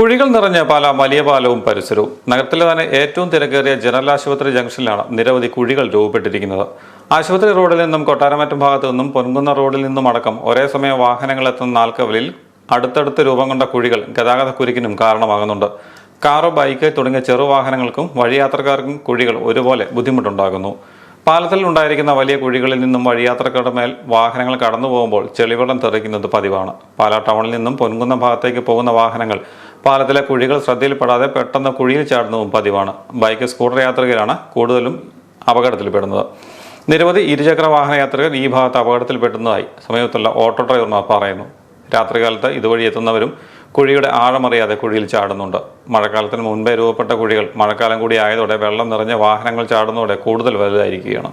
കുഴികൾ നിറഞ്ഞ പാല വലിയ പാലവും പരിസരവും. നഗരത്തിലെ തന്നെ ഏറ്റവും തിരക്കേറിയ ജനറൽ ആശുപത്രി ജംഗ്ഷനിലാണ് നിരവധി കുഴികൾ രൂപപ്പെട്ടിരിക്കുന്നത്. ആശുപത്രി റോഡിൽ നിന്നും കൊട്ടാരമറ്റം ഭാഗത്തു നിന്നും പൊൻകുന്ന റോഡിൽ നിന്നും അടക്കം ഒരേ സമയം വാഹനങ്ങൾ എത്തുന്ന നാൽക്കവലിൽ അടുത്തടുത്ത് രൂപം കൊണ്ട കുഴികൾ ഗതാഗത കുരുക്കിനും കാരണമാകുന്നുണ്ട്. കാറ് ബൈക്ക് തുടങ്ങിയ ചെറുവാഹനങ്ങൾക്കും വഴിയാത്രക്കാർക്കും കുഴികൾ ഒരുപോലെ ബുദ്ധിമുട്ടുണ്ടാകുന്നു. പാലത്തിൽ ഉണ്ടായിരിക്കുന്ന വലിയ കുഴികളിൽ നിന്നും വഴിയാത്രക്കാരുടെ മേൽ വാഹനങ്ങൾ കടന്നു പോകുമ്പോൾ ചെളിവെള്ളം തെറിക്കുന്നത് പതിവാണ്. പാലാ ടൗണിൽ നിന്നും പൊൻകുന്ന ഭാഗത്തേക്ക് പോകുന്ന വാഹനങ്ങൾ പാലത്തിലെ കുഴികൾ ശ്രദ്ധയിൽപ്പെടാതെ പെട്ടെന്ന് കുഴിയിൽ ചാടുന്നതും പതിവാണ്. ബൈക്ക് സ്കൂട്ടർ യാത്രികരാണ് കൂടുതലും അപകടത്തിൽപ്പെടുന്നത്. നിരവധി ഇരുചക്ര വാഹന യാത്രികർ ഈ ഭാഗത്ത് അപകടത്തിൽപ്പെടുന്നതായി സമീപത്തുള്ള ഓട്ടോ ഡ്രൈവർമാർ പറയുന്നു. രാത്രികാലത്ത് ഇതുവഴി എത്തുന്നവരും കുഴിയുടെ ആഴമറിയാതെ കുഴിയിൽ ചാടുന്നുണ്ട്. മഴക്കാലത്തിന് മുൻപേ രൂപപ്പെട്ട കുഴികൾ മഴക്കാലം കൂടി ആയതോടെ വെള്ളം നിറഞ്ഞ വാഹനങ്ങൾ ചാടുന്നതോടെ കൂടുതൽ വലുതായിരിക്കുകയാണ്.